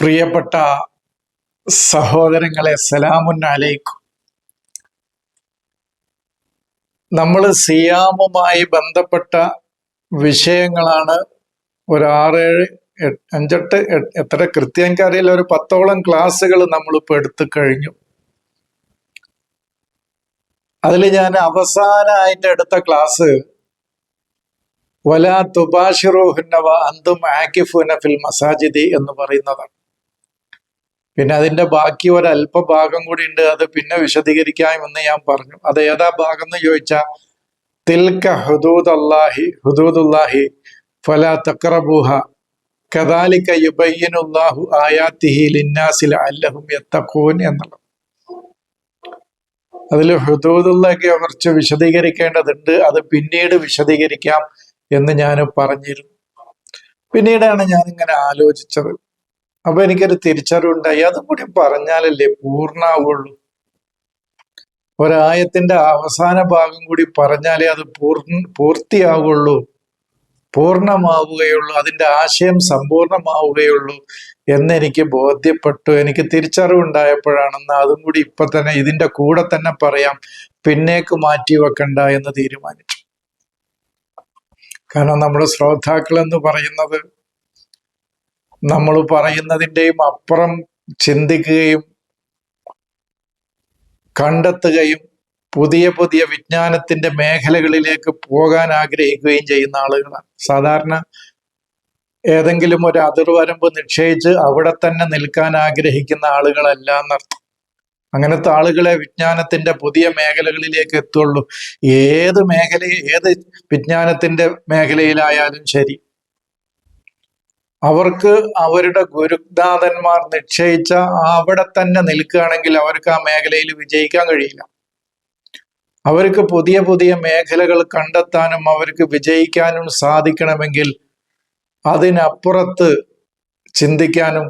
പ്രിയപ്പെട്ട സഹോദരങ്ങളെ സലാമുൻ അലൈക്കും. നമ്മൾ സിയാമുമായി ബന്ധപ്പെട്ട വിഷയങ്ങളാണ് ഒരു ആറേഴ് അഞ്ചെട്ട് എത്ര കൃത്യം എനിക്കറിയില്ല ഒരു പത്തോളം ക്ലാസ്സുകൾ നമ്മളിപ്പോൾ എടുത്തു കഴിഞ്ഞു. അതിൽ ഞാൻ അവസാനമായിട്ട് എടുത്ത ക്ലാസ് വല തുബാഷിറുഹുന്നവ അന്തും ആക്കിഫുന ഫിൽ മസാജിദി എന്ന് പറയുന്നതാണ്. പിന്നെ അതിന്റെ ബാക്കി ഒരല്പ ഭാഗം കൂടി ഉണ്ട് അത് പിന്നെ വിശദീകരിക്കാം എന്ന് ഞാൻ പറഞ്ഞു. അത് ഏതാ ഭാഗം എന്ന് ചോദിച്ചാ തിൽക്ക ഹുദൂദ് അള്ളാഹി ഹുദൂദുല്ലാഹി ഫല തക്രബുഹ കദാലിക്ക യുബയ്യനുല്ലാഹു ആയാത്തിഹി ലിന്നാസിൽ അല്ലഹും യത്തഖൂൻ എന്നുള്ളത്. അതിൽ ഹുദൂദുള്ളൊക്കെ കുറച്ച് വിശദീകരിക്കേണ്ടതുണ്ട് അത് പിന്നീട് വിശദീകരിക്കാം. എന്ന് ഞാൻ പറഞ്ഞിരുന്നു. പിന്നീടാണ് ഇങ്ങനെ ആലോചിച്ചത്. അപ്പൊ എനിക്കൊരു തിരിച്ചറിവുണ്ടായി അതും കൂടി പറഞ്ഞാലല്ലേ പൂർണാവുള്ളൂ. ഒരായത്തിന്റെ അവസാന ഭാഗം കൂടി പറഞ്ഞാലേ അത് പൂർണ പൂർത്തിയാവുള്ളൂ. പൂർണമാവുകയുള്ളൂ. അതിന്റെ ആശയം സമ്പൂർണമാവുകയുള്ളൂ എന്നെനിക്ക് ബോധ്യപ്പെട്ടു. എനിക്ക് തിരിച്ചറിവുണ്ടായപ്പോഴാണെന്ന് അതും കൂടി ഇപ്പൊ തന്നെ ഇതിന്റെ കൂടെ തന്നെ പറയാം. പിന്നേക്ക് മാറ്റി വെക്കണ്ട എന്ന് തീരുമാനിച്ചു. കാരണം നമ്മൾ ശ്രോതാക്കൾ എന്ന് പറയുന്നത് നമ്മൾ പറയുന്നതിന്റെയും അപ്പുറം ചിന്തിക്കുകയും കണ്ടെത്തുകയും പുതിയ പുതിയ വിജ്ഞാനത്തിന്റെ മേഖലകളിലേക്ക് പോകാൻ ആഗ്രഹിക്കുകയും ചെയ്യുന്ന ആളുകളാണ്. സാധാരണ ഏതെങ്കിലും ഒരു അതിർവരമ്പ് നിശ്ചയിച്ച് അവിടെ തന്നെ നിൽക്കാൻ ആഗ്രഹിക്കുന്ന ആളുകളല്ല എന്നർത്ഥം. അങ്ങനത്തെ ആളുകളെ വിജ്ഞാനത്തിന്റെ പുതിയ മേഖലകളിലേക്ക് എത്തുള്ളൂ. ഏത് മേഖല ഏത് വിജ്ഞാനത്തിന്റെ മേഖലയിലായാലും ശരി. അവർക്ക് അവരുടെ ഗുരുനാഥന്മാർ നിശ്ചയിച്ച അവിടെ തന്നെ നിൽക്കുകയാണെങ്കിൽ അവർക്ക് ആ മേഖലയിൽ വിജയിക്കാൻ കഴിയില്ല. അവർക്ക് പുതിയ പുതിയ മേഖലകൾ കണ്ടെത്താനും അവർക്ക് വിജയിക്കാനും സാധിക്കണമെങ്കിൽ അതിനപ്പുറത്ത് ചിന്തിക്കാനും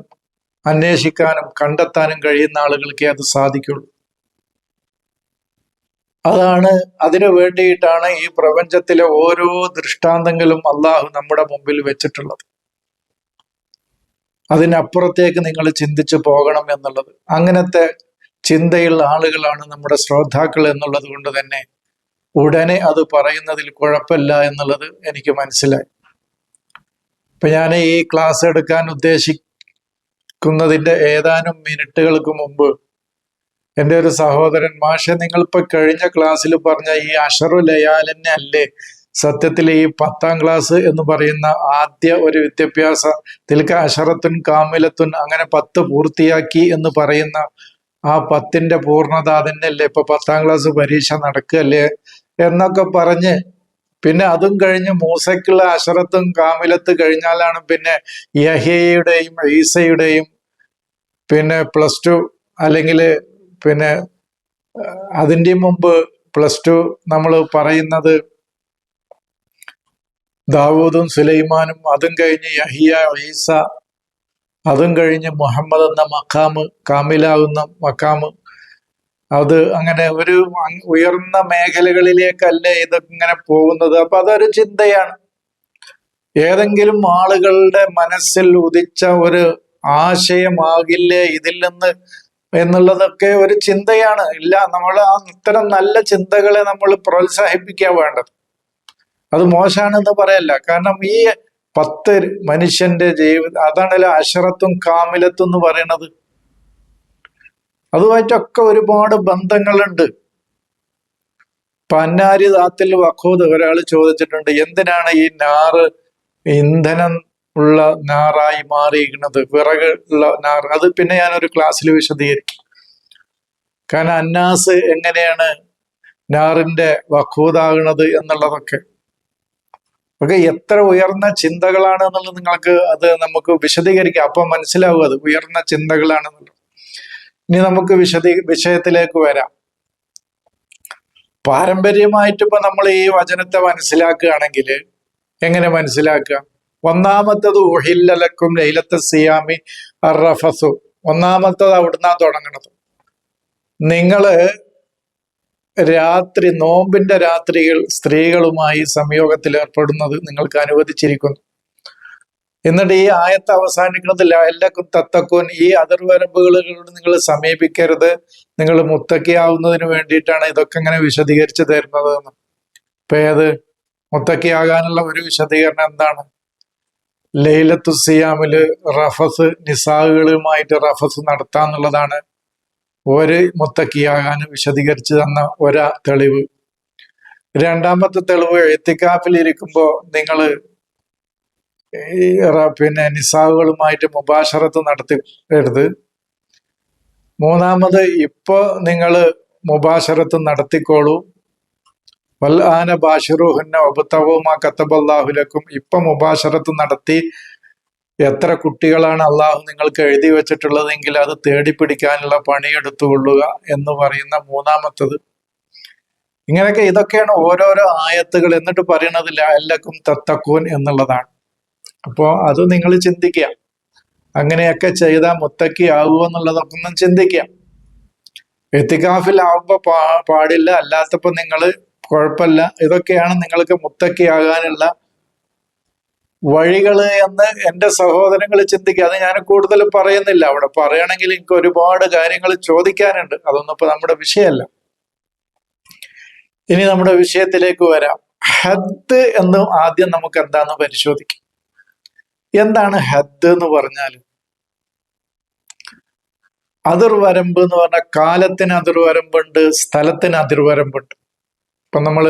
അന്വേഷിക്കാനും കണ്ടെത്താനും കഴിയുന്ന ആളുകൾക്കേ അത് സാധിക്കുള്ളൂ. അതാണ് അതിനു വേണ്ടിയിട്ടാണ് ഈ പ്രപഞ്ചത്തിലെ ഓരോ ദൃഷ്ടാന്തങ്ങളും അള്ളാഹു നമ്മുടെ മുമ്പിൽ വെച്ചിട്ടുള്ളത്. അതിനപ്പുറത്തേക്ക് നിങ്ങൾ ചിന്തിച്ചു പോകണം എന്നുള്ളത്. അങ്ങനത്തെ ചിന്തയുള്ള ആളുകളാണ് നമ്മുടെ ശ്രോതാക്കൾ എന്നുള്ളത് കൊണ്ട് തന്നെ ഉടനെ അത് പറയുന്നതിൽ കുഴപ്പമില്ല എന്നുള്ളത് എനിക്ക് മനസ്സിലായി. ഇപ്പൊ ഞാൻ ഈ ക്ലാസ് എടുക്കാൻ ഉദ്ദേശിക്കുന്നതിന്റെ ഏതാനും മിനിറ്റുകൾക്ക് മുമ്പ് എന്റെ ഒരു സഹോദരൻ മാഷെ നിങ്ങളിപ്പോ കഴിഞ്ഞ ക്ലാസ്സിൽ പറഞ്ഞ ഈ അഷറു ലയാലന്നെ അല്ലേ? സത്യത്തിൽ ഈ പത്താം ക്ലാസ് എന്ന് പറയുന്ന ആദ്യ ഒരു വിദ്യാഭ്യാസ തിൽക്ക അഷറത്തുൻ കാമിലത്തുൻ അങ്ങനെ പത്ത് പൂർത്തിയാക്കി എന്ന് പറയുന്ന ആ പത്തിന്റെ പൂർണത അതന്നെയല്ലേ ഇപ്പൊ പത്താം ക്ലാസ് പരീക്ഷ നടക്കുകയല്ലേ? എന്നൊക്കെ പറഞ്ഞ് പിന്നെ അതും കഴിഞ്ഞ് മൂസയ്ക്കുള്ള അഷറത്തും കാമിലത്ത് കഴിഞ്ഞാലാണ് പിന്നെ യഹയുടെയും ഈസയുടെയും പിന്നെ പ്ലസ് ടു അല്ലെങ്കിൽ പിന്നെ അതിന്റെ മുമ്പ് പ്ലസ് ടു നമ്മൾ പറയുന്നത് ദാവൂദും സുലൈമാനും അതും കഴിഞ്ഞ് യഹിയ ഈസ അതും കഴിഞ്ഞ് മുഹമ്മദ് എന്ന മക്കാമ് കാമിലാകുന്ന മക്കാമ് അത് അങ്ങനെ ഒരു ഉയർന്ന മേഖലകളിലേക്കല്ലേ ഇങ്ങനെ പോകുന്നത്? അപ്പൊ അതൊരു ചിന്തയാണ്. ഏതെങ്കിലും ആളുകളുടെ മനസ്സിൽ ഉദിച്ച ഒരു ആശയമാകില്ലേ ഇതിൽ നിന്ന് എന്നുള്ളതൊക്കെ ഒരു ചിന്തയാണ്. ഇല്ല നമ്മൾ ആ ഇത്തരം നല്ല ചിന്തകളെ നമ്മൾ പ്രോത്സാഹിപ്പിക്കാൻ വേണ്ടത്. അത് മോശമാണെന്ന് പറയല്ല. കാരണം ഈ പത്ത് മനുഷ്യന്റെ ജീവിതം അതാണല്ലോ അഷറത്തും കാമിലത്തും എന്ന് പറയണത് അതുമായിട്ടൊക്കെ ഒരുപാട് ബന്ധങ്ങളുണ്ട്. പന്നാരി ദാത്തിൽ വഖൂദ് ഒരാൾ ചോദിച്ചിട്ടുണ്ട് എന്തിനാണ് ഈ നാറ് ഇന്ധനം ഉള്ള നാറായി മാറിയിരിക്കുന്നത്? വിറക് ഉള്ള നാർ അത് പിന്നെ ഞാനൊരു ക്ലാസ്സിൽ വിശദീകരിക്കും. കാരണം അന്നാസ് എങ്ങനെയാണ് നാറിന്റെ വഖൂദാകുന്നത് എന്നുള്ളതൊക്കെ. ഒക്കെ എത്ര ഉയർന്ന ചിന്തകളാണ് എന്നുള്ളത് നിങ്ങൾക്ക് അത് നമുക്ക് വിശദീകരിക്കാം. അപ്പം മനസ്സിലാവും അത് ഉയർന്ന ചിന്തകളാണെന്നുള്ളത്. ഇനി നമുക്ക് വിശദീ വിഷയത്തിലേക്ക് വരാം. പാരമ്പര്യമായിട്ട് ഇപ്പൊ നമ്മൾ ഈ വചനത്തെ മനസ്സിലാക്കുകയാണെങ്കിൽ എങ്ങനെ മനസ്സിലാക്കുക? ഒന്നാമത്തത് ഉഹില്ലലക്കും ലൈലത്തെ സിയാമി അറഫസു. ഒന്നാമത്തത് അവിടുന്ന് തുടങ്ങണത്. നിങ്ങൾ രാത്രി നോമ്പിന്റെ രാത്രികൾ സ്ത്രീകളുമായി സംയോഗത്തിൽ ഏർപ്പെടുന്നത് നിങ്ങൾക്ക് അനുവദിച്ചിരിക്കുന്നു. എന്നിട്ട് ഈ ആയത്ത് അവസാനിക്കുന്നത് എല്ലാക്കും തത്തക്കോൻ ഈ അതിർവരമ്പുകളോട് നിങ്ങൾ സമീപിക്കരുത്. നിങ്ങൾ മുത്തക്കിയാവുന്നതിന് വേണ്ടിയിട്ടാണ് ഇതൊക്കെ ഇങ്ങനെ വിശദീകരിച്ചു തരുന്നത് എന്ന് ഇപ്പൊ ഏത്? മുത്തക്കിയാകാനുള്ള ഒരു വിശദീകരണം എന്താണ്? ലൈലത്തു സിയാമിൽ റഫസ് നിസാഹുകളുമായിട്ട് റഫസ് നടത്താന്നുള്ളതാണ് ഒരു മുത്തക്കിയാകാൻ വിശദീകരിച്ചു തന്ന ഒരു തെളിവ്. രണ്ടാമത്തെ തെളിവ് എത്തിക്കാപ്പിൽ ഇരിക്കുമ്പോൾ റ- പിന്നെ നിസാഹുകളുമായിട്ട് മുബാഷറത്ത് നടത്തി എടുത്ത്. മൂന്നാമത് ഇപ്പൊ നിങ്ങൾ മുബാഷറത്ത് നടത്തിക്കോളൂ. വൽ ആന ബാഷിറുഹുന്ന ഒബത്തവുമാ കത്തബല്ലാഹുലക്കും ഇപ്പൊ മുബാഷറത്ത് നടത്തി എത്ര കുട്ടികളാണ് അള്ളാഹു നിങ്ങൾക്ക് എഴുതി വെച്ചിട്ടുള്ളതെങ്കിൽ അത് തേടി പിടിക്കാനുള്ള പണിയെടുത്തുകൊള്ളുക എന്ന് പറയുന്ന മൂന്നാമത്തത്. ഇങ്ങനെയൊക്കെ ഇതൊക്കെയാണ് ഓരോരോ ആയത്തുകൾ. എന്നിട്ട് പറയണത് എല്ലാക്കും തത്തക്കൂൻ എന്നുള്ളതാണ്. അപ്പോ അത് നിങ്ങൾ ചിന്തിക്കുക. അങ്ങനെയൊക്കെ ചെയ്താൽ മുത്തക്കി ആകുമോ എന്നുള്ളതൊക്കെ ഒന്ന് ചിന്തിക്കുക. എത്തിക്കാഫിലാവുമ്പോ പാ പാടില്ല. അല്ലാത്തപ്പോ നിങ്ങൾ കുഴപ്പമില്ല. ഇതൊക്കെയാണ് നിങ്ങൾക്ക് മുത്തക്കി ആകാനുള്ള വഴികൾ എന്ന് എന്റെ സഹോദരങ്ങൾ ചിന്തിക്കുക. അത് ഞാൻ കൂടുതൽ പറയുന്നില്ല. അവിടെ പറയണമെങ്കിൽ എനിക്ക് ഒരുപാട് കാര്യങ്ങൾ ചോദിക്കാനുണ്ട്. അതൊന്നും ഇപ്പൊ നമ്മുടെ വിഷയമല്ല. ഇനി നമ്മുടെ വിഷയത്തിലേക്ക് വരാം. ഹത്ത് എന്ന് ആദ്യം നമുക്ക് എന്താന്ന് പരിശോധിക്കാം. എന്താണ് ഹദ് എന്ന് പറഞ്ഞാൽ അതിർവരമ്പ് എന്ന് പറഞ്ഞാൽ കാലത്തിന് അതിർവരമ്പുണ്ട് സ്ഥലത്തിന് അതിർവരമ്പുണ്ട് ഇപ്പൊ നമ്മൾ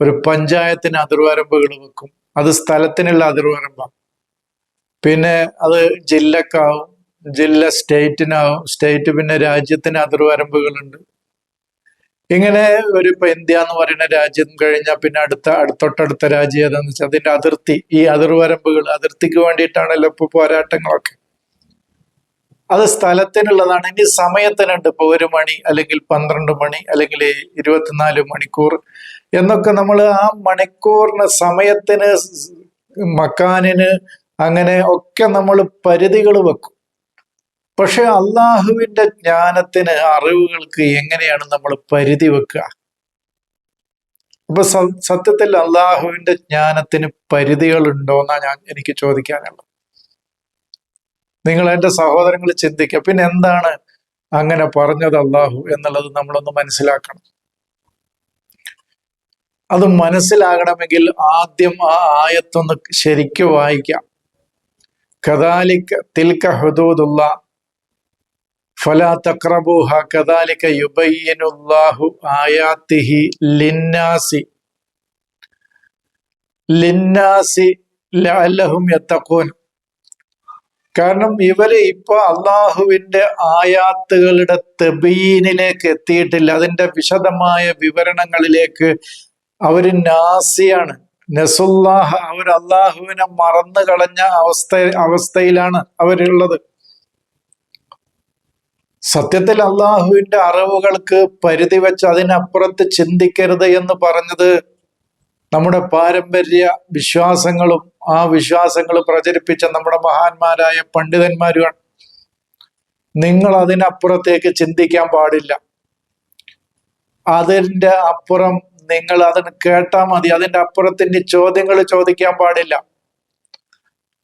ഒരു പഞ്ചായത്തിന് അതിർവരമ്പുകൾ വെക്കും. അത് സ്ഥലത്തിനുള്ള അതിർവരമ്പാണ് പിന്നെ അത് ജില്ലക്കാവും ജില്ല സ്റ്റേറ്റിനാവും സ്റ്റേറ്റ് പിന്നെ രാജ്യത്തിന് അതിർവരമ്പുകളുണ്ട് ഇങ്ങനെ ഒരു ഇപ്പൊ ഇന്ത്യ എന്ന് പറയുന്ന രാജ്യം കഴിഞ്ഞാൽ പിന്നെ അടുത്ത അടുത്തൊട്ടടുത്ത രാജ്യം ഏതാന്ന് വെച്ചാൽ അതിന്റെ അതിർത്തി. ഈ അതിർവരമ്പുകൾ അതിർത്തിക്ക് വേണ്ടിയിട്ടാണല്ലോ ഇപ്പൊ പോരാട്ടങ്ങളൊക്കെ. അത് സ്ഥലത്തിനുള്ളതാണ്. ഇനി സമയത്തിനുണ്ട് ഇപ്പൊ ഒരു മണി അല്ലെങ്കിൽ പന്ത്രണ്ട് മണി അല്ലെങ്കിൽ ഇരുപത്തിനാല് മണിക്കൂർ എന്നൊക്കെ നമ്മൾ ആ മണിക്കൂറിന് സമയത്തിന് മക്കാനിന് അങ്ങനെ ഒക്കെ നമ്മൾ പരിധികൾ വെക്കും. പക്ഷെ അള്ളാഹുവിന്റെ ജ്ഞാനത്തിന് അറിവുകൾക്ക് എങ്ങനെയാണ് നമ്മൾ പരിധി വെക്കുക? അപ്പൊ സത്യത്തിൽ അള്ളാഹുവിന്റെ ജ്ഞാനത്തിന് പരിധികൾ ഉണ്ടോന്നാ ഞാൻ എനിക്ക് ചോദിക്കാനുള്ളത്. നിങ്ങൾ എന്റെ സഹോദരങ്ങൾ ചിന്തിക്കുക പിന്നെ എന്താണ് അങ്ങനെ പറഞ്ഞത് അള്ളാഹു എന്നുള്ളത് നമ്മളൊന്ന് മനസ്സിലാക്കണം. അത് മനസ്സിലാകണമെങ്കിൽ ആദ്യം ആ ആയത്തൊന്ന് ശരിക്കും വായിക്കാം. കദാലിക് തിൽക്ക ഹുദൂദുള്ള ഫലാ ആയാത്തിഹി ലിന്നാസി. ലിന്നാസി കാരണം ഇവർ ഇപ്പൊ അള്ളാഹുവിന്റെ ആയാത്തുകളുടെ തെബീനിലേക്ക് എത്തിയിട്ടില്ല. അതിന്റെ വിശദമായ വിവരണങ്ങളിലേക്ക് അവർ നാസിയാണ്. നസുല്ലാഹ അവർ അള്ളാഹുവിനെ മറന്നു കളഞ്ഞ അവസ്ഥ അവസ്ഥയിലാണ് അവരുള്ളത്. സത്യത്തിൽ അള്ളാഹുവിന്റെ അറിവുകൾക്ക് പരിധി വെച്ച് അതിനപ്പുറത്ത് ചിന്തിക്കരുത് എന്ന് പറഞ്ഞത് നമ്മുടെ പാരമ്പര്യ വിശ്വാസങ്ങളും ആ വിശ്വാസങ്ങൾ പ്രചരിപ്പിച്ച നമ്മുടെ മഹാന്മാരായ പണ്ഡിതന്മാരുമാണ്. നിങ്ങൾ അതിനപ്പുറത്തേക്ക് ചിന്തിക്കാൻ പാടില്ല. അതിന്റെ അപ്പുറം നിങ്ങൾ അതിന് കേട്ടാൽ മതി. അതിന്റെ അപ്പുറത്തിന്റെ ചോദ്യങ്ങൾ ചോദിക്കാൻ പാടില്ല.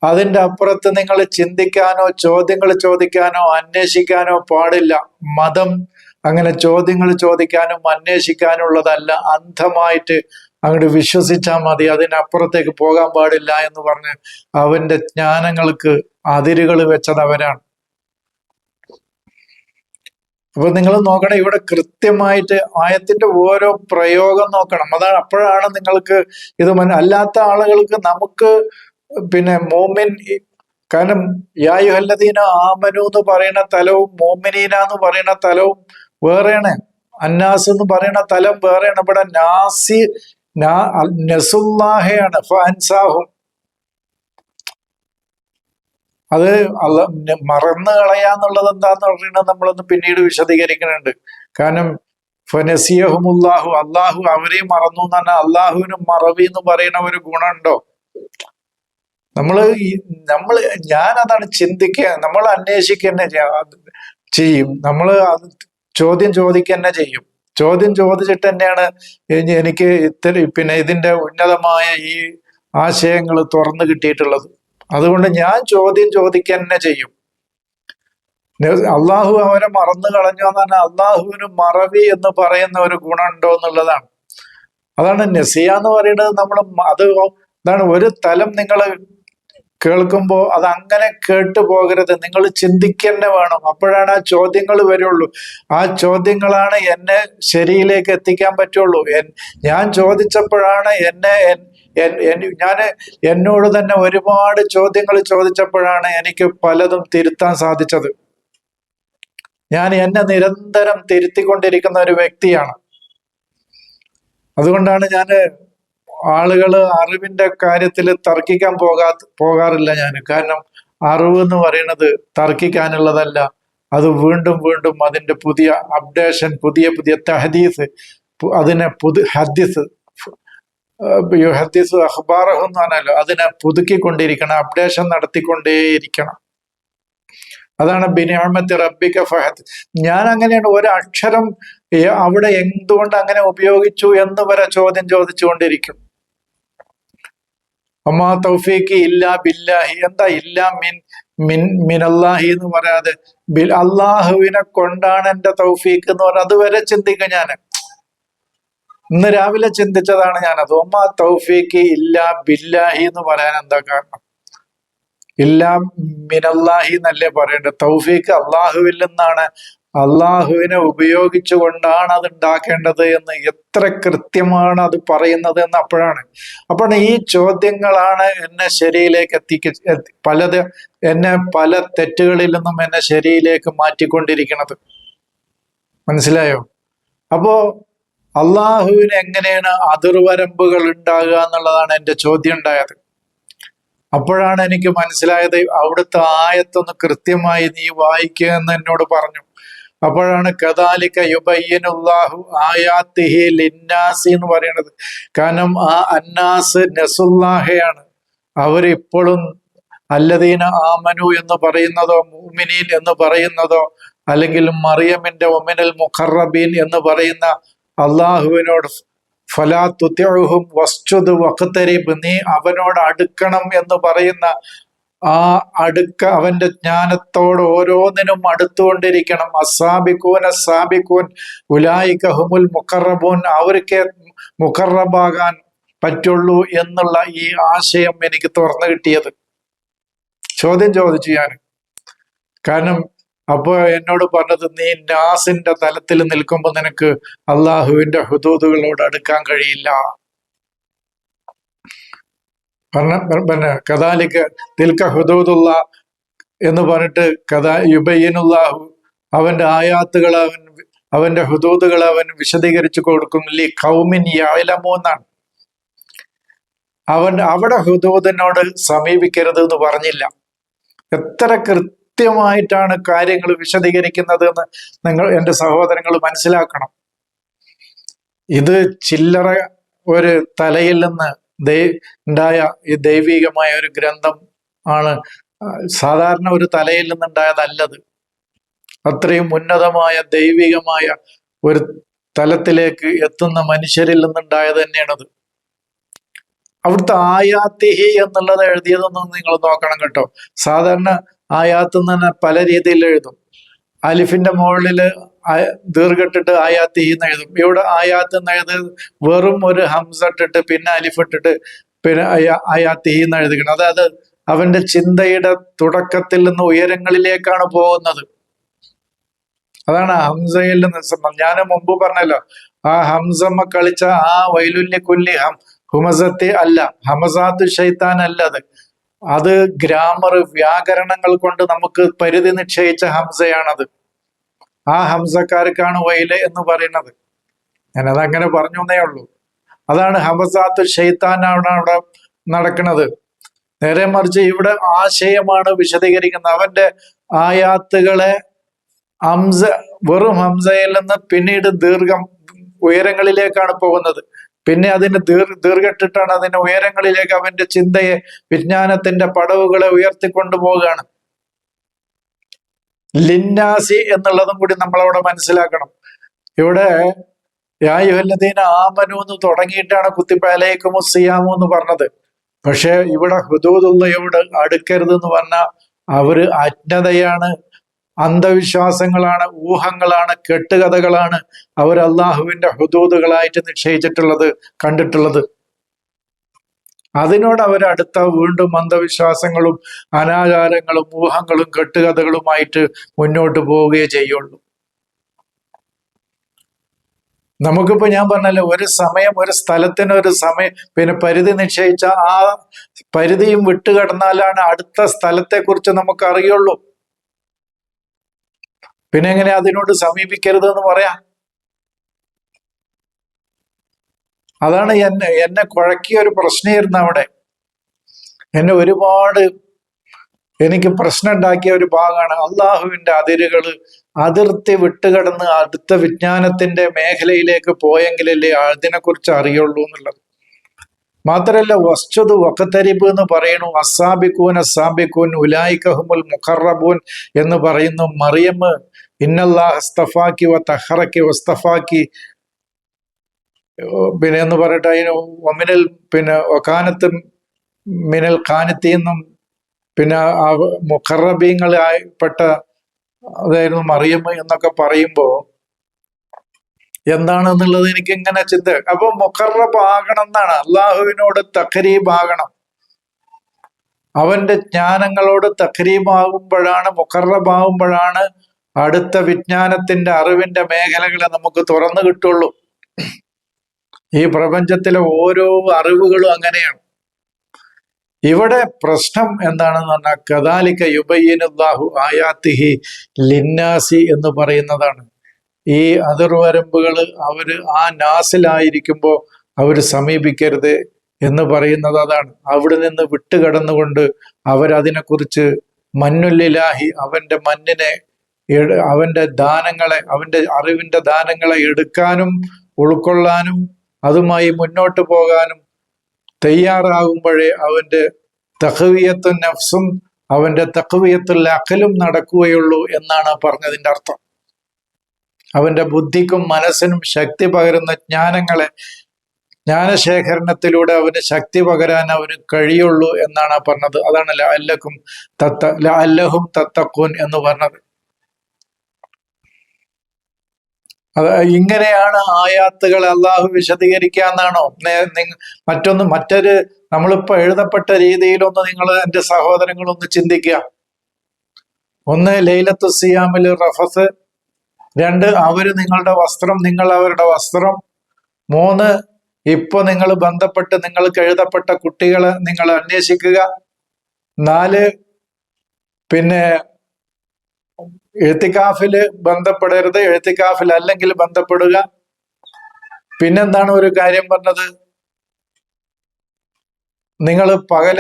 അതിന്റെ അപ്പുറത്ത് നിങ്ങൾ ചിന്തിക്കാനോ ചോദ്യങ്ങൾ ചോദിക്കാനോ അന്വേഷിക്കാനോ പാടില്ല. മതം അങ്ങനെ ചോദ്യങ്ങൾ ചോദിക്കാനും അന്വേഷിക്കാനും ഉള്ളതല്ല അന്ധമായിട്ട് അങ്ങോട്ട് വിശ്വസിച്ചാൽ മതി. അതിനപ്പുറത്തേക്ക് പോകാൻ പാടില്ല എന്ന് പറഞ്ഞ് അവന്റെ ജ്ഞാനങ്ങൾക്ക് അതിരുകൾ വെച്ചത് അവരാണ്. അപ്പൊ നിങ്ങൾ നോക്കണം ഇവിടെ കൃത്യമായിട്ട് ആയത്തിന്റെ ഓരോ പ്രയോഗം നോക്കണം. അതാണ് അപ്പോഴാണ് നിങ്ങൾക്ക് ഇത് അല്ലാത്ത ആളുകൾക്ക് നമുക്ക് പിന്നെ മോമിൻ കാരണം യായുഹല്ലദീന ആമനു എന്ന് പറയുന്ന തലവും മോമിനീന എന്ന് പറയുന്ന തലവും വേറെയാണ്. അന്നാസ് എന്ന് പറയുന്ന തലം വേറെയാണ്. ഇവിടെ നാസി നസുല്ലാഹയാണ്. ഫാൻസാഹും അത് അല്ല മറന്നു കളയാന്നുള്ളത് എന്താന്ന് പറയുന്നത് നമ്മളൊന്ന് പിന്നീട് വിശദീകരിക്കുന്നുണ്ട്. കാരണം ഫനസിയഹുമുല്ലാഹു അള്ളാഹു അവരെയും മറന്നു എന്ന് പറഞ്ഞാൽ അള്ളാഹുവിനും മറവി എന്ന് പറയുന്ന ഒരു ഗുണമുണ്ടോ? നമ്മൾ ഈ നമ്മൾ ഞാൻ അതാണ് ചിന്തിക്കുക നമ്മൾ അന്വേഷിക്കുക ചെയ്യും. നമ്മൾ അത് ചോദ്യം ചോദിക്കുക തന്നെ ചെയ്യും. ചോദ്യം ചോദിച്ചിട്ട് തന്നെയാണ് എനിക്ക് ഇത്തരം പിന്നെ ഇതിന്റെ ഉന്നതമായ ഈ ആശയങ്ങൾ തുറന്നു കിട്ടിയിട്ടുള്ളത്. അതുകൊണ്ട് ഞാൻ ചോദ്യം ചോദിക്കുക തന്നെ ചെയ്യും അള്ളാഹു അവരെ മറന്നു കളഞ്ഞു എന്ന് പറഞ്ഞാൽ അള്ളാഹുവിന് മറവി എന്ന് പറയുന്ന ഒരു ഗുണമുണ്ടോ എന്നുള്ളതാണ്. അതാണ് നസിയ എന്ന് പറയുന്നത് നമ്മൾ അത് അതാണ് ഒരു തലം നിങ്ങൾ കേൾക്കുമ്പോൾ അത് അങ്ങനെ കേട്ടു പോകരുത്. നിങ്ങൾ ചിന്തിക്കന്നെ വേണം. അപ്പോഴാണ് ആ ചോദ്യങ്ങൾ വരുള്ളൂ. ആ ചോദ്യങ്ങളാണ് എന്നെ ശരിയിലേക്ക് എത്തിക്കാൻ പറ്റുള്ളൂ. ഞാൻ ചോദിച്ചപ്പോഴാണ് എന്നെ ഞാൻ എന്നോട് തന്നെ ഒരുപാട് ചോദ്യങ്ങൾ ചോദിച്ചപ്പോഴാണ് എനിക്ക് പലതും തിരുത്താൻ സാധിച്ചത്. ഞാൻ എന്നെ നിരന്തരം തിരുത്തിക്കൊണ്ടിരിക്കുന്ന ഒരു വ്യക്തിയാണ്. അതുകൊണ്ടാണ് ഞാൻ ആളുകൾ അറിവിന്റെ കാര്യത്തിൽ തർക്കിക്കാൻ പോകാ പോകാറില്ല ഞാൻ കാരണം അറിവ് എന്ന് പറയുന്നത് തർക്കിക്കാനുള്ളതല്ല. അത് വീണ്ടും വീണ്ടും അതിന്റെ പുതിയ അപ്ഡേഷൻ പുതിയ പുതിയ തഹദീസ് അതിനെ പുതു ഹദീസ് ഹദീസ് അഖ്ബാറഹു എന്ന് പറഞ്ഞാലോ അതിനെ പുതുക്കിക്കൊണ്ടിരിക്കണം അപ്ഡേഷൻ നടത്തിക്കൊണ്ടേയിരിക്കണം. അതാണ് ബിനിയാമത്ത് റബ്ബിക്ക ഫഹദ്. ഞാൻ അങ്ങനെയാണ് ഒരു അക്ഷരം അവിടെ എന്തുകൊണ്ട് അങ്ങനെ ഉപയോഗിച്ചു എന്ന് വരെ ചോദ്യം ചോദിച്ചുകൊണ്ടിരിക്കും. അമ്മാ തൗഫീക്ക് ഇല്ലാ ബില്ലാഹി. എന്താ ഇല്ലാ മിൻ മിൻ മിനല്ലാഹി എന്ന് പറയാതെ? ബിൽ അള്ളാഹുവിനെ കൊണ്ടാണ് എന്റെ തൗഫീക്ക് എന്ന് പറഞ്ഞാൽ അതുവരെ ചിന്തിക്ക ഞാൻ. ഇന്ന് രാവിലെ ചിന്തിച്ചതാണ് ഞാൻ. ഞാനത് ഒമ്മ തൗഫീക്ക് ഇല്ലാ ബില്ലാഹി എന്ന് പറയാൻ എന്താ കാരണം? ഇല്ല മിനല്ലാഹി എന്നല്ലേ പറയേണ്ടത്? തൗഫീക്ക് അള്ളാഹുവിൽ നിന്നാണ് അള്ളാഹുവിനെ ഉപയോഗിച്ചുകൊണ്ടാണ് അത് ഉണ്ടാക്കേണ്ടത് എന്ന് എത്ര കൃത്യമാണ് അത് പറയുന്നത് എന്ന് അപ്പോഴാണ്. അപ്പോൾ ഈ ചോദ്യങ്ങളാണ് എന്നെ ശരിയിലേക്ക് എത്തിക്ക പലത് എന്നെ പല തെറ്റുകളിൽ നിന്നും എന്നെ ശരിയിലേക്ക് മാറ്റിക്കൊണ്ടിരിക്കുന്നത് മനസ്സിലായോ? അപ്പോ അള്ളാഹുവിന് എങ്ങനെയാണ് അതിർവരമ്പുകൾ ഉണ്ടാകുക എന്നുള്ളതാണ് എന്റെ ചോദ്യം ഉണ്ടായത്. അപ്പോഴാണ് എനിക്ക് മനസ്സിലായത് അവിടുത്തെ ആയത്തൊന്ന് കൃത്യമായി നീ വായിക്കുക എന്ന് എന്നോട് പറഞ്ഞു. അപ്പോഴാണ് കദാലിക്ക യുബയ്യനുല്ലാഹു ആയാത്തിഹി ലിന്നാസി എന്ന് പറയുന്നത്. കാരണം ആ അന്നാസ് നസുല്ലാഹയാണ്. അവരിപ്പോഴും അല്ലദീന ആമനു എന്ന് പറയുന്നതോ മുമിനീൻ എന്ന് പറയുന്നതോ അല്ലെങ്കിൽ മറിയമിന്റെ ഒമിനൽ മുഖറബീൻ എന്ന് പറയുന്ന അള്ളാഹുവിനോട് ഫലാത്തുത്യഹും വസ്തുത് വഖത്തരിബ് നീ അവനോട് അടുക്കണം എന്ന് പറയുന്ന ആ അടുക്ക അവന്റെ ജ്ഞാനത്തോട് ഓരോന്നിനും അടുത്തുകൊണ്ടിരിക്കണം. അസാബിക്കൂൻ അസാബിക്കൂൻ ഉലായിക്ക ഹുമുൽ മുഖറബൂൻ അവർക്ക് മുഖറബാകാൻ പറ്റുള്ളൂ എന്നുള്ള ഈ ആശയം എനിക്ക് തുറന്നു കിട്ടിയത്. ചോദ്യം ചോദിച്ചു ഞാൻ. കാരണം അപ്പോൾ എന്നോട് പറഞ്ഞത് നീ നാസിന്റെ തലത്തിൽ നിൽക്കുമ്പോൾ നിനക്ക് അള്ളാഹുവിന്റെ ഹുദൂദുകളോട് അടുക്കാൻ കഴിയില്ല. പിന്നെ കഥാലിക്ക് തിൽക്ക ഹുദൂദുള്ള എന്ന് പറഞ്ഞിട്ട് കഥാ യുബയ്യനുള്ളാഹു അവന്റെ ആയാത്തുകൾ അവൻ അവന്റെ ഹുദൂദുകൾ അവൻ വിശദീകരിച്ചു കൊടുക്കും. ലി കൗമിൻ യാലമോ എന്നാണ്. അവൻ അവിടെ ഹുദൂദിനോട് സമീപിക്കരുത് എന്ന് പറഞ്ഞില്ല. എത്ര കൃത്യമായിട്ടാണ് കാര്യങ്ങൾ വിശദീകരിക്കുന്നത് എന്ന് നിങ്ങൾ എന്റെ സഹോദരങ്ങൾ മനസ്സിലാക്കണം. ഇത് ചില്ലറ ഒരു തലയിൽ നിന്ന് ഉണ്ടായ ഈ ദൈവികമായ ഒരു ഗ്രന്ഥം ആണ്. സാധാരണ ഒരു തലയിൽ നിന്നുണ്ടായതല്ലത്. അത്രയും ഉന്നതമായ ദൈവികമായ ഒരു തലത്തിലേക്ക് എത്തുന്ന മനുഷ്യരിൽ നിന്നുണ്ടായത് തന്നെയാണത്. അവിടുത്തെ ആയാത്തിഹി എന്നുള്ളത് എഴുതിയതൊന്നും നിങ്ങൾ നോക്കണം കേട്ടോ. സാധാരണ ആയാത്ത് തന്നെ പല രീതിയിൽ എഴുതും. അലിഫിന്റെ മുകളിൽ ദീർഘിട്ടിട്ട് ആയാത്ത് എന്ന് എഴുതും. ഇവിടെ ആയാത്ത് എന്ന് വെറും ഒരു ഹംസ ഇട്ടിട്ട് പിന്നെ അലിഫിട്ടിട്ട് പിന്നെ ആയാത്ത് എന്ന് എഴുതുകയാണ് അതായത് അവന്റെ ചിന്തയുടെ തുടക്കത്തിൽ നിന്ന് ഉയരങ്ങളിലേക്കാണ് പോകുന്നത്. അതാണ് ഹംസയിൽ നിന്ന് ഞാൻ മുമ്പ് പറഞ്ഞല്ലോ ആ ഹംസമ്മ കളിച്ച ആ വൈലുല്യ കുല്ലി ഹം ഹുമസത്തെ അല്ല ഹമസാത്ത് ഷൈത്താൻ അല്ല അത്. അത് ഗ്രാമർ വ്യാകരണങ്ങൾ കൊണ്ട് നമുക്ക് പരിധി നിശ്ചയിച്ച ഹംസയാണത്. ആ ഹംസക്കാർക്കാണ് വൈല എന്ന് പറയുന്നത്. ഞാനത് അങ്ങനെ പറഞ്ഞു എന്നേ ഉള്ളൂ. അതാണ് ഹംസാത്ത് ഷെയ്ത്താനാണ് അവിടെ നടക്കുന്നത്. നേരെ മറിച്ച് ഇവിടെ ആശയമാണ് വിശദീകരിക്കുന്നത്. അവന്റെ ആയാത്തുകളെ ഹംസ വെറും ഹംസയിൽ നിന്ന് പിന്നീട് ദീർഘം ഉയരങ്ങളിലേക്കാണ് പോകുന്നത്. പിന്നെ അതിന് ദീർ ദീർഘട്ടിട്ടാണ് അതിന്റെ ഉയരങ്ങളിലേക്ക് അവന്റെ ചിന്തയെ വിജ്ഞാനത്തിന്റെ പടവുകളെ ഉയർത്തിക്കൊണ്ടു പോവുകയാണ് ലിന്നാസി എന്നുള്ളതും കൂടി നമ്മളവിടെ മനസ്സിലാക്കണം. ഇവിടെ യായുഹല്ലദീന ആമനു എന്ന് തുടങ്ങിയിട്ടാണ് കുത്തിപ്പാലേക്കുമോ സിയാമോ എന്ന് പറഞ്ഞത്. പക്ഷെ ഇവിടെ ഹുദൂദുള്ളയോട് അടുക്കരുത് എന്ന് പറഞ്ഞാൽ അവർ അജ്ഞതയാണ് അന്ധവിശ്വാസങ്ങളാണ് ഊഹങ്ങളാണ് കെട്ടുകഥകളാണ് അവർ അള്ളാഹുവിന്റെ ഹുദൂദുകളായിട്ട് നിശ്ചയിച്ചിട്ടുള്ളത് കണ്ടിട്ടുള്ളത്. അതിനോട് അവരടുത്ത വീണ്ടും അന്ധവിശ്വാസങ്ങളും അനാചാരങ്ങളും ഊഹങ്ങളും കെട്ടുകഥകളുമായിട്ട് മുന്നോട്ട് പോവുകയേ ചെയ്യുള്ളൂ. നമുക്കിപ്പോ ഞാൻ പറഞ്ഞല്ലോ ഒരു സമയം ഒരു സ്ഥലത്തിന് ഒരു സമയം പിന്നെ പരിധി നിശ്ചയിച്ച ആ പരിധിയും വിട്ടുകടന്നാലാണ് അടുത്ത സ്ഥലത്തെ കുറിച്ച് നമുക്ക് അറിയുള്ളൂ പിന്നെ എങ്ങനെ അതിനോട് സമീപിക്കരുത് എന്ന് പറയാം? അതാണ് എന്നെ എന്നെ കുഴക്കിയ ഒരു പ്രശ്നമായിരുന്നു അവിടെ. എന്നെ ഒരുപാട് എനിക്ക് പ്രശ്നം ഉണ്ടാക്കിയ ഒരു ഭാഗമാണ്. അള്ളാഹുവിന്റെ അതിരുകൾ അതിർത്തി വിട്ടുകടന്ന് അടുത്ത വിജ്ഞാനത്തിന്റെ മേഖലയിലേക്ക് പോയെങ്കിലല്ലേ അതിനെക്കുറിച്ച് അറിയുള്ളൂ എന്നുള്ളത്. മാത്രല്ല വസ്തുത് വക്കത്തരിബ് എന്ന് പറയുന്നു അസാബിക്കൂൻ അസാബിക്കൂൻ ഉലായിക്കഹുമുൽ മുഖറബൂൻ എന്ന് പറയുന്നു മറിയമ്മ് ഇന്നല്ലാഹ് അസ്തഫാക്കി വ തഹറക്കി വസ്തഫാക്കി പിന്നെ എന്ന് പറയട്ടെ അതിന് ഒമിനൽ പിന്നെ ഒക്കാനത്ത് മിനൽ കാനത്തി എന്നും പിന്നെ ആ മുഖറബീങ്ങളായിപ്പെട്ട അതായിരുന്നു മറിയമ്മ എന്നൊക്കെ പറയുമ്പോ എന്താണെന്നുള്ളത് എനിക്ക് ഇങ്ങനെ ചിന്ത. അപ്പൊ മുഖറബ് ആകണം എന്നാണ് അള്ളാഹുവിനോട് തഖരീബാകണം. അവന്റെ ജ്ഞാനങ്ങളോട് തഖരീബാകുമ്പോഴാണ് മുഖറബാകുമ്പോഴാണ് അടുത്ത വിജ്ഞാനത്തിന്റെ അറിവിന്റെ മേഖലകളെ നമുക്ക് തുറന്നു കിട്ടുള്ളൂ. ഈ പ്രപഞ്ചത്തിലെ ഓരോ അറിവുകളും അങ്ങനെയാണ്. ഇവിടെ പ്രശ്നം എന്താണെന്ന് പറഞ്ഞാൽ കദാലിക്ക യുബയ്യനുല്ലാഹു ആയാത്തിഹി ലിന്നാസി എന്ന് പറയുന്നതാണ്. ഈ അതിർവരമ്പുകൾ അവർ ആ നാസിലായിരിക്കുമ്പോൾ അവർ സമീപിക്കരുത് എന്ന് പറയുന്നത് അതാണ്. അവിടെ നിന്ന് വിട്ടുകടന്നുകൊണ്ട് അവരതിനെക്കുറിച്ച് മന്നുല്ലിലാഹി അവന്റെ മണ്ണിനെ അവന്റെ ദാനങ്ങളെ അവന്റെ അറിവിന്റെ ദാനങ്ങളെ എടുക്കാനും ഉൾക്കൊള്ളാനും അതുമായി മുന്നോട്ട് പോകാനും തയ്യാറാകുമ്പോഴേ അവന്റെ തഹവിയത്തും നഫ്സും അവന്റെ തഹവിയത്തുൽ അഖലും നടക്കുകയുള്ളൂ എന്നാണ് പറഞ്ഞതിന്റെ അർത്ഥം. അവന്റെ ബുദ്ധിക്കും മനസ്സിനും ശക്തി പകരുന്ന ജ്ഞാനങ്ങളെ ജ്ഞാനശേഖരണത്തിലൂടെ അവന് ശക്തി പകരാൻ അവന് കഴിയുള്ളൂ എന്നാണ് പറഞ്ഞത്. അതാണ് അല്ലക്കും തത്ത അല്ലഹും തത്തക്കൂൻ എന്ന് പറഞ്ഞത്. അത് ഇങ്ങനെയാണ് ആയാത്തുകൾ അള്ളാഹു വിശദീകരിക്കാന്നാണോ? മറ്റൊന്ന് മറ്റൊരു നമ്മളിപ്പോ എഴുതപ്പെട്ട രീതിയിലൊന്ന് നിങ്ങൾ എന്റെ സഹോദരങ്ങളൊന്ന് ചിന്തിക്കുക. ഒന്ന് ലൈലത്തു സിയാമിൽ റഫസ് രണ്ട് അവർ നിങ്ങളുടെ വസ്ത്രം നിങ്ങൾ അവരുടെ വസ്ത്രം. മൂന്ന് ഇപ്പൊ നിങ്ങൾ ബന്ധപ്പെട്ട് നിങ്ങൾക്ക് എഴുതപ്പെട്ട കുട്ടികളെ നിങ്ങൾ അന്വേഷിക്കുക. നാല് പിന്നെ എഴുത്തിക്കാഫിൽ ബന്ധപ്പെടരുത് എഴുത്തിക്കാഫിൽ അല്ലെങ്കിൽ ബന്ധപ്പെടുക. പിന്നെന്താണ് ഒരു കാര്യം പറഞ്ഞത്? നിങ്ങൾ പകൽ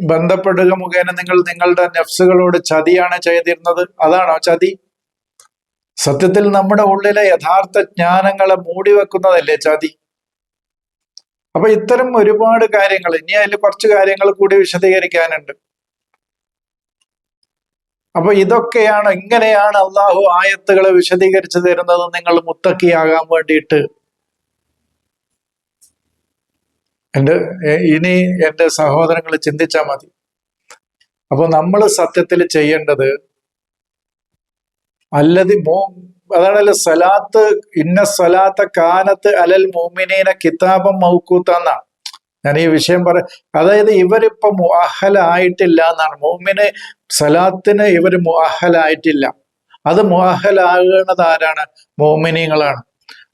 ബന്ധപ്പെടുക മുഖേന നിങ്ങൾ നിങ്ങളുടെ നെഫ്സുകളോട് ചതിയാണ് ചെയ്തിരുന്നത്. അതാണോ ചതി? സത്യത്തിൽ നമ്മുടെ ഉള്ളിലെ യഥാർത്ഥ ജ്ഞാനങ്ങളെ മൂടി വെക്കുന്നതല്ലേ ചതി? അപ്പൊ ഇത്തരം ഒരുപാട് കാര്യങ്ങൾ ഇനി അതിൽ കുറച്ച് കാര്യങ്ങൾ കൂടി വിശദീകരിക്കാനുണ്ട്. അപ്പൊ ഇതൊക്കെയാണ് ഇങ്ങനെയാണ് അള്ളാഹു ആയത്തുകളെ വിശദീകരിച്ചു തരുന്നത്. നിങ്ങൾ മുത്തക്കിയാകാൻ വേണ്ടിയിട്ട്. എന്റെ ഇനി എന്റെ സഹോദരങ്ങൾ ചിന്തിച്ചാൽ മതി. അപ്പൊ നമ്മൾ സത്യത്തിൽ ചെയ്യേണ്ടത് അല്ലതി മോ അതാണല്ലോ സലാത്ത് ഇന്ന സലാത്ത കാനത്ത് അലൽ മോമിനീന കിതാബം മൗക്കൂത്ത ഞാൻ ഈ വിഷയം പറ അതായത് ഇവരിപ്പോ മുഅഹലായിട്ടില്ല എന്നാണ്. മോമിന് സലാത്തിന് ഇവർ മുഅഹലായിട്ടില്ല. അത് മുഅഹലാകുന്നത് ആരാണ്? മോമിനികളാണ്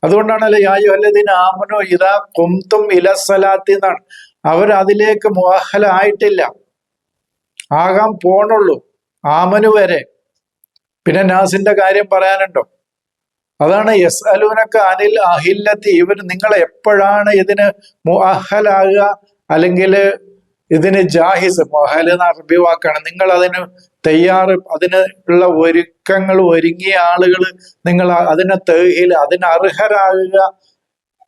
അതുകൊണ്ടാണല്ലോ യായു അല്ലതിന് ആമനോ ഇതാ കൊന്തും ഇലസലാത്തി എന്നാണ്. അവർ അതിലേക്ക് മുഅഹലായിട്ടില്ല. ആകാൻ പോണുള്ളൂ ആമനു വരെ. പിന്നെ നാസിന്റെ കാര്യം പറയാനുണ്ടോ? അതാണ് യസ് അലൂനക്ക് അനിൽ അഹില്ലത്തി. ഇവർ നിങ്ങൾ എപ്പോഴാണ് ഇതിന് മുഅഹലാകുക? അല്ലെങ്കിൽ ഇതിന് ജാഹിസ് മൊഹൽ എന്ന അറബി വാക്കാണ്. നിങ്ങൾ അതിന് തയ്യാറ് അതിന് ഉള്ള ഒരുക്കങ്ങൾ ഒരുങ്ങിയ ആളുകൾ നിങ്ങൾ അതിനെ തേഹിൽ അതിന് അർഹരാകുക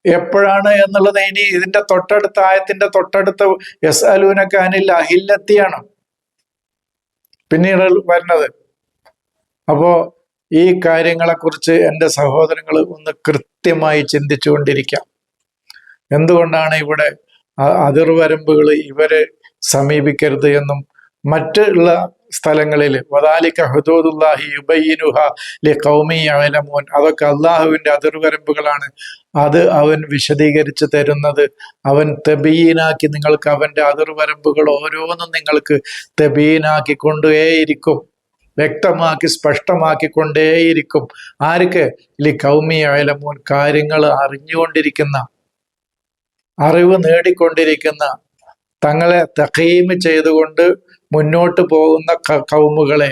എപ്പോഴാണ് എന്നുള്ളത് ഇനി ഇതിന്റെ തൊട്ടടുത്ത ആയത്തിന്റെ തൊട്ടടുത്ത എസ് അലൂനക്ക് അനിൽ അഹില്ലത്തിയാണ് പിന്നീട് വരുന്നത്. അപ്പോ ഈ കാര്യങ്ങളെക്കുറിച്ച് എന്റെ സഹോദരങ്ങൾ ഒന്ന് കൃത്യമായി ചിന്തിച്ചുകൊണ്ടിരിക്കാം. എന്തുകൊണ്ടാണ് ഇവിടെ അതിർവരമ്പുകൾ ഇവരെ സമീപിക്കരുത് എന്നും മറ്റുള്ള സ്ഥലങ്ങളിൽ വദാലിക ഹുദൂദുല്ലാഹി യുബയ്യിനുഹ ലി കൗമി അലമോൻ അതൊക്കെ അള്ളാഹുവിന്റെ അതിർവരമ്പുകളാണ്. അത് അവൻ വിശദീകരിച്ച് തരുന്നത് അവൻ തെബീനാക്കി നിങ്ങൾക്ക് അവന്റെ അതിർവരമ്പുകൾ ഓരോന്നും നിങ്ങൾക്ക് തെബീനാക്കി കൊണ്ടേയിരിക്കും വ്യക്തമാക്കി സ്പഷ്ടമാക്കിക്കൊണ്ടേയിരിക്കും. ആർക്ക്? ലി കൗമിയ അയലമൂൻ കാര്യങ്ങൾ അറിഞ്ഞുകൊണ്ടിരിക്കുന്ന അറിവ് നേടിക്കൊണ്ടിരിക്കുന്ന തങ്ങളെ തഖീമ് ചെയ്തുകൊണ്ട് മുന്നോട്ട് പോകുന്ന കൗമുകളെ.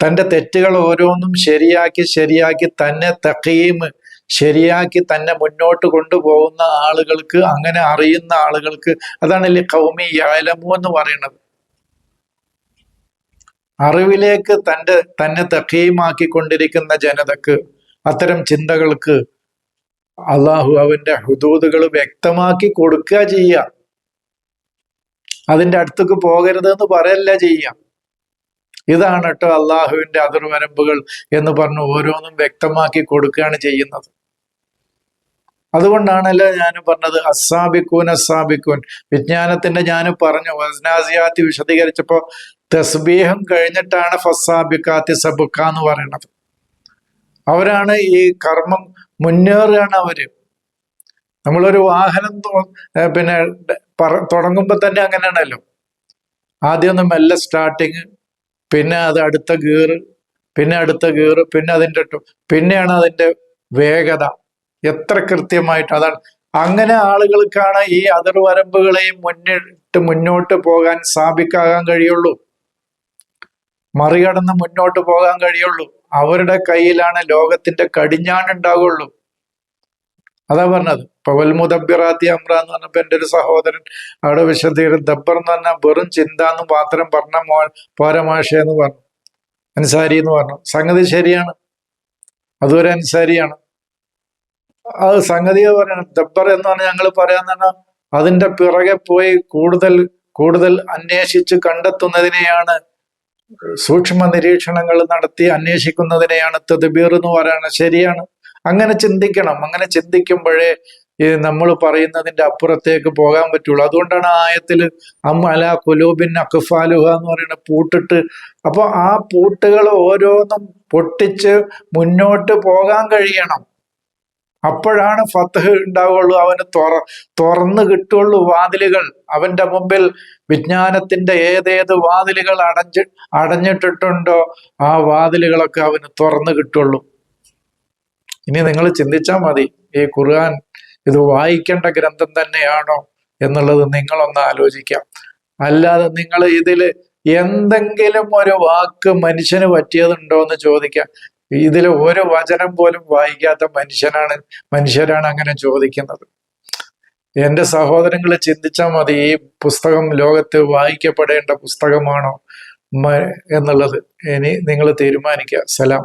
തന്റെ തെറ്റുകൾ ഓരോന്നും ശരിയാക്കി ശരിയാക്കി തന്നെ തഖീമ് ശരിയാക്കി തന്നെ മുന്നോട്ട് കൊണ്ടുപോകുന്ന ആളുകൾക്ക് അങ്ങനെ അറിയുന്ന ആളുകൾക്ക് അതാണ് ഈ കൗമി യാലമു എന്ന് പറയുന്നത്. അറിവിലേക്ക് തന്റെ തന്നെ തഖീമാക്കിക്കൊണ്ടിരിക്കുന്ന ജനതക്ക് അത്തരം ചിന്തകൾക്ക് അള്ളാഹു അവന്റെ ഹുദൂദുകൾ വ്യക്തമാക്കി കൊടുക്കുക ചെയ്യുക. അതിന്റെ അടുത്തേക്ക് പോകരുത് എന്ന് പറയല്ല ചെയ്യുക. ഇതാണ് കേട്ടോ അള്ളാഹുവിന്റെ അതിർവരമ്പുകൾ എന്ന് പറഞ്ഞു ഓരോന്നും വ്യക്തമാക്കി കൊടുക്കുകയാണ് ചെയ്യുന്നത്. അതുകൊണ്ടാണല്ലോ ഞാൻ പറഞ്ഞത് അസാബിക്കൂൻ അസാബിക്കൂൻ വിജ്ഞാനത്തിന്റെ ഞാൻ പറഞ്ഞു വസ്നാസിയാത്തി വിശദീകരിച്ചപ്പോ തസ്ബീഹം കഴിഞ്ഞിട്ടാണ് ഫസാബിക്കാത്തി സബുക്ക എന്ന് പറയുന്നത് അവരാണ് ഈ കർമ്മം മുന്നേറുകയാണ് അവർ. നമ്മളൊരു വാഹനം പിന്നെ തുടങ്ങുമ്പോൾ തുടങ്ങുമ്പോ തന്നെ അങ്ങനെയാണല്ലോ. ആദ്യം ഒന്ന് മെല്ലെ സ്റ്റാർട്ടിങ് പിന്നെ അത് അടുത്ത ഗീറ് പിന്നെ അടുത്ത ഗീറ് പിന്നെ അതിന്റെ പിന്നെയാണ് അതിന്റെ വേഗത. എത്ര കൃത്യമായിട്ട് അതാണ്. അങ്ങനെ ആളുകൾക്കാണ് ഈ അതിർവരമ്പുകളെയും മുന്നിട്ട് മുന്നോട്ട് പോകാൻ സ്ഥാപിക്കാകാൻ കഴിയുള്ളൂ. മറികടന്ന് മുന്നോട്ട് പോകാൻ കഴിയുള്ളൂ. അവരുടെ കയ്യിലാണ് ലോകത്തിന്റെ കടിഞ്ഞാണുണ്ടാകുള്ളൂ അതാ പറഞ്ഞത്. പവൽ വൽമുദബിറാത്തി അമ്ര എന്ന് പറഞ്ഞപ്പോ എന്റെ ഒരു സഹോദരൻ അവിടെ വിശദീകരണം ദബ്ബർ എന്ന് പറഞ്ഞാൽ വെറും ചിന്ത എന്ന് മാത്രം പറഞ്ഞ മോ പോരമാഷ എന്ന് പറഞ്ഞു. അൻസാരി എന്ന് പറഞ്ഞു. സംഗതി ശരിയാണ്. അതുവരെ അൻസാരിയാണ്. അത് സംഗതിയെ പറയണം ദബ്ബർ എന്ന് പറഞ്ഞാൽ ഞങ്ങൾ പറയാന്ന് പറഞ്ഞാൽ അതിന്റെ പിറകെ പോയി കൂടുതൽ കൂടുതൽ അന്വേഷിച്ച് കണ്ടെത്തുന്നതിനെയാണ് സൂക്ഷ്മ നിരീക്ഷണങ്ങൾ നടത്തി അന്വേഷിക്കുന്നതിനെയാണ് തദ്ബീർ എന്ന് പറയുന്നത് ശരിയാണ്. അങ്ങനെ ചിന്തിക്കണം. അങ്ങനെ ചിന്തിക്കുമ്പോഴേ ഈ നമ്മൾ പറയുന്നതിന്റെ അപ്പുറത്തേക്ക് പോകാൻ പറ്റുള്ളൂ. അതുകൊണ്ടാണ് ആയത്തിൽ അം അല കുലൂബിൻ അഖ്ഫാലുഹ എന്ന് പറയുന്ന പൂട്ടിട്ട് അപ്പോൾ ആ പൂട്ടുകൾ ഓരോന്നും പൊട്ടിച്ച് മുന്നോട്ട് പോകാൻ കഴിയണം. അപ്പോഴാണ് ഫത്തഹ് ഉണ്ടാവുകയുള്ളൂ. അവന് തുറ തുറന്നു കിട്ടുള്ളൂ വാതിലുകൾ. അവന്റെ മുമ്പിൽ വിജ്ഞാനത്തിന്റെ ഏതേത് വാതിലുകൾ അടഞ്ഞ് അടഞ്ഞിട്ടിട്ടുണ്ടോ ആ വാതിലുകളൊക്കെ അവന് തുറന്നു കിട്ടുള്ളൂ ഇനി നിങ്ങൾ ചിന്തിച്ചാൽ മതി ഈ ഖുർആൻ ഇത് വായിക്കേണ്ട ഗ്രന്ഥം തന്നെയാണോ എന്നുള്ളത് നിങ്ങളൊന്ന് ആലോചിക്കാം. അല്ലാതെ നിങ്ങൾ ഇതിൽ എന്തെങ്കിലും ഒരു വാക്ക് മനുഷ്യന് പറ്റിയതുണ്ടോ എന്ന് ചോദിക്കാം. ഇതിൽ ഒരു വചനം പോലും വായിക്കാത്ത മനുഷ്യനാണ് മനുഷ്യരാണ് അങ്ങനെ ചോദിക്കുന്നത്. എന്റെ സഹോദരങ്ങൾ ചിന്തിച്ചാൽ മതി ഈ പുസ്തകം ലോകത്ത് വായിക്കപ്പെടേണ്ട പുസ്തകമാണോ എന്നുള്ളത്. ഇനി നിങ്ങൾ തീരുമാനിക്കുക. സലാം.